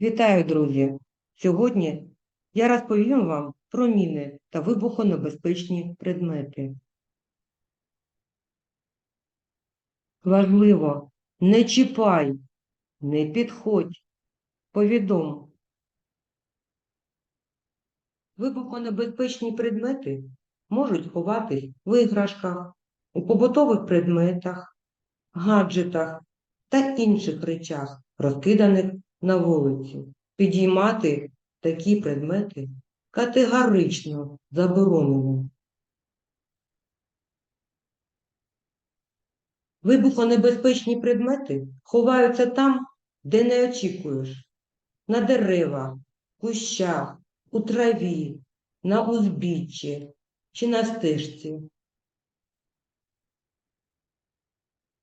Вітаю, друзі! Сьогодні я розповім вам про міни та вибухонебезпечні предмети. Важливо, не чіпай, не підходь, повідом. Вибухонебезпечні предмети можуть ховатись в іграшках, у побутових предметах, гаджетах та інших речах, розкиданих на вулиці. Підіймати такі предмети категорично заборонено. Вибухонебезпечні предмети ховаються там, де не очікуєш. На деревах, кущах, у траві, на узбіччі чи на стежці.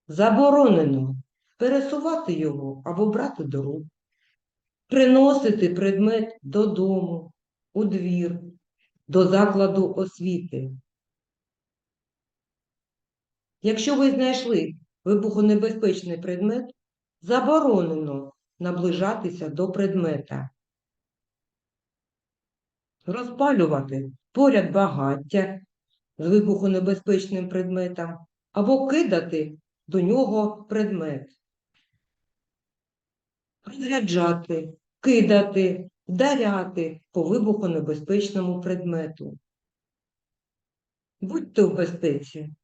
Заборонено пересувати його або брати до рук, приносити предмет додому, у двір, до закладу освіти. Якщо ви знайшли вибухонебезпечний предмет, заборонено наближатися до предмета. Розпалювати поряд багаття з вибухонебезпечним предметом або кидати до нього предмет. Розряджати, кидати, вдаряти по вибухонебезпечному предмету. Будьте в безпеці.